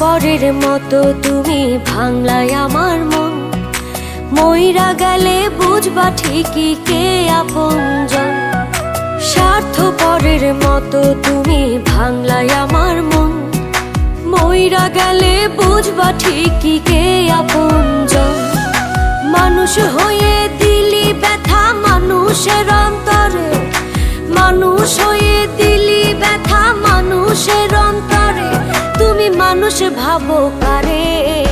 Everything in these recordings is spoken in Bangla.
পরের মতো তুমি ভাঙলাই আমার মন। মইরা গেলে বুঝবা ঠিকই কে আপনজন। স্বার্থ পরের মতো তুমি ভাঙলাই আমার মন। মইরা গেলে বুঝবা ঠিকই কে আপনজন। মানুষ হয়ে দিলি ব্যথা মানুষের অন্তরে। মানুষ হয়ে দিলি ব্যথা মানুষের মানুষ ভাবো কারে?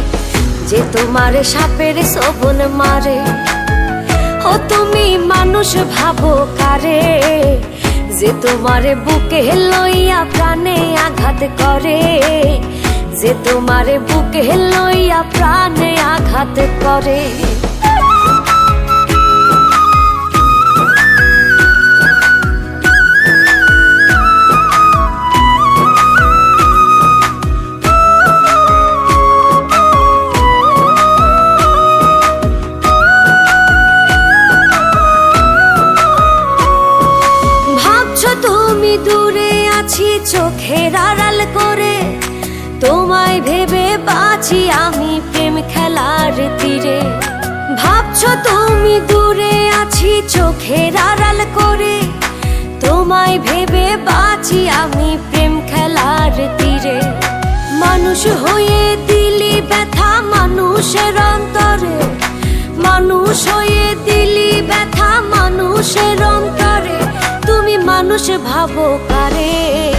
যে তোমার সাপের শোভন মারে। ও তুমি মানুষ ভাবো কারে? যে তোমার বুকে লইয়া প্রাণে আঘাত করে। যে তোমার বুকে লইয়া প্রাণে আঘাত করে। আছি চোখের আড়াল করে। তোমায় ভেবে বাঁচি আমি প্রেম খেলার তীরে। ভাবছ তুমি দূরে আছি চোখের আড়াল করে। তোমায় ভেবে বাঁচি আমি প্রেম খেলার তীরে। মানুষ হয়ে দিলি ব্যথা মানুষের অন্তরে। মানুষ হয়ে দিলি ব্যথা মানুষের মানুষ ভাবো কারে?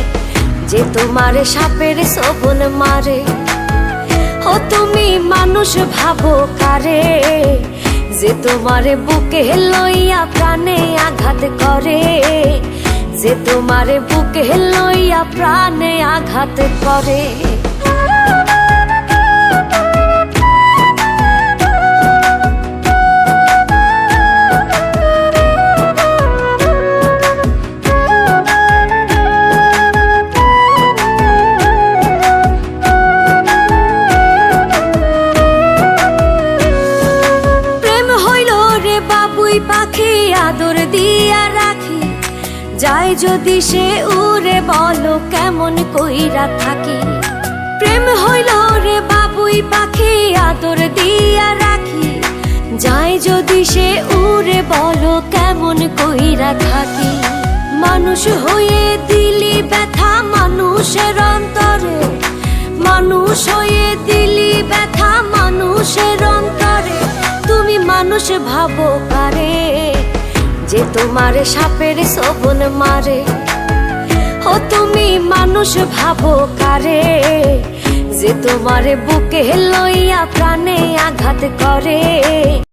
যে তোমার সাপের শোভন মারে। ও তুমি মানুষ ভাবো কারে? যে তোমার বুকে লইয়া প্রাণে আঘাত করে। যে তোমার বুকে লইয়া প্রাণে আঘাত করে। পাখি আদর দিয়া রাখি। যাই যদি সে উড়ে বলো কেমন কইরা থাকি। প্রেম হইল রে বাবুই পাখি, আদর দিয়া রাখি। যাই যদি সে উড়ে বলো কেমন কইরা থাকি। মানুষ হয়ে দিলি ব্যথা মানুষের অন্তরে। মানুষ হয়ে দিলি ব্যথা মানুষের অন্তরে। তুমি মানুষ ভাবো কারে? যে তোমার সাপের শোভন মারে। ও তুমি মানুষ ভাবো কারে, যে তোমার বুকে লইয়া প্রাণে আঘাত করে।